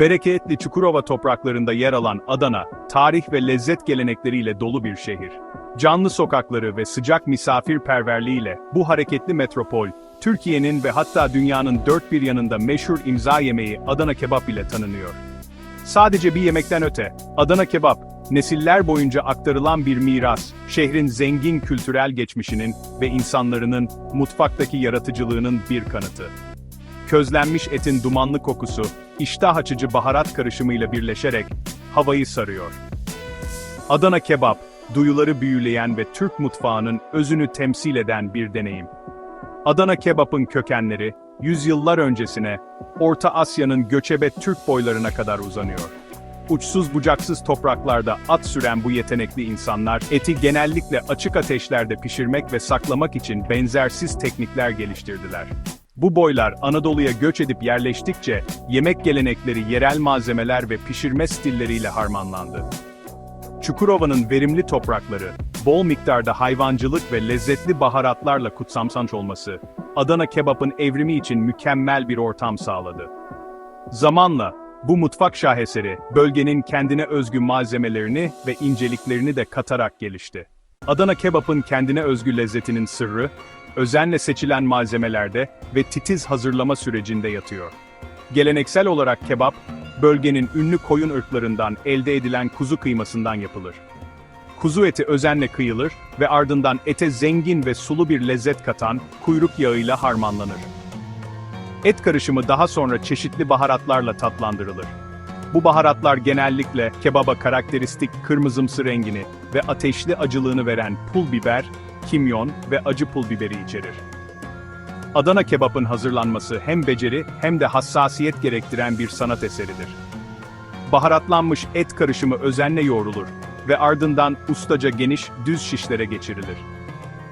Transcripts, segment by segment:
Bereketli Çukurova topraklarında yer alan Adana, tarih ve lezzet gelenekleriyle dolu bir şehir. Canlı sokakları ve sıcak misafirperverliğiyle bu hareketli metropol, Türkiye'nin ve hatta dünyanın dört bir yanında meşhur imza yemeği Adana kebap ile tanınıyor. Sadece bir yemekten öte, Adana kebap, nesiller boyunca aktarılan bir miras, şehrin zengin kültürel geçmişinin ve insanlarının mutfaktaki yaratıcılığının bir kanıtı. Közlenmiş etin dumanlı kokusu, iştah açıcı baharat karışımıyla birleşerek havayı sarıyor. Adana kebap, duyuları büyüleyen ve Türk mutfağının özünü temsil eden bir deneyim. Adana kebapın kökenleri, yüzyıllar öncesine, Orta Asya'nın göçebe Türk boylarına kadar uzanıyor. Uçsuz bucaksız topraklarda at süren bu yetenekli insanlar, eti genellikle açık ateşlerde pişirmek ve saklamak için benzersiz teknikler geliştirdiler. Bu boylar Anadolu'ya göç edip yerleştikçe, yemek gelenekleri yerel malzemeler ve pişirme stilleriyle harmanlandı. Çukurova'nın verimli toprakları, bol miktarda hayvancılık ve lezzetli baharatlarla kutsamsanç olması, Adana kebapın evrimi için mükemmel bir ortam sağladı. Zamanla, bu mutfak şaheseri, bölgenin kendine özgü malzemelerini ve inceliklerini de katarak gelişti. Adana kebapın kendine özgü lezzetinin sırrı, özenle seçilen malzemelerde ve titiz hazırlama sürecinde yatıyor. Geleneksel olarak kebap, bölgenin ünlü koyun ırklarından elde edilen kuzu kıymasından yapılır. Kuzu eti özenle kıyılır ve ardından ete zengin ve sulu bir lezzet katan kuyruk yağıyla harmanlanır. Et karışımı daha sonra çeşitli baharatlarla tatlandırılır. Bu baharatlar genellikle kebaba karakteristik kırmızımsı rengini ve ateşli acılığını veren pul biber, kimyon ve acı pul biberi içerir. Adana kebapın hazırlanması hem beceri hem de hassasiyet gerektiren bir sanat eseridir. Baharatlanmış et karışımı özenle yoğrulur ve ardından ustaca geniş, düz şişlere geçirilir.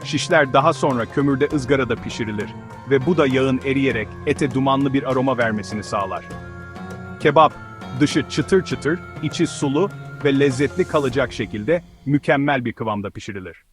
Şişler daha sonra kömürde ızgarada pişirilir ve bu da yağın eriyerek ete dumanlı bir aroma vermesini sağlar. Kebap, dışı çıtır çıtır, içi sulu ve lezzetli kalacak şekilde mükemmel bir kıvamda pişirilir.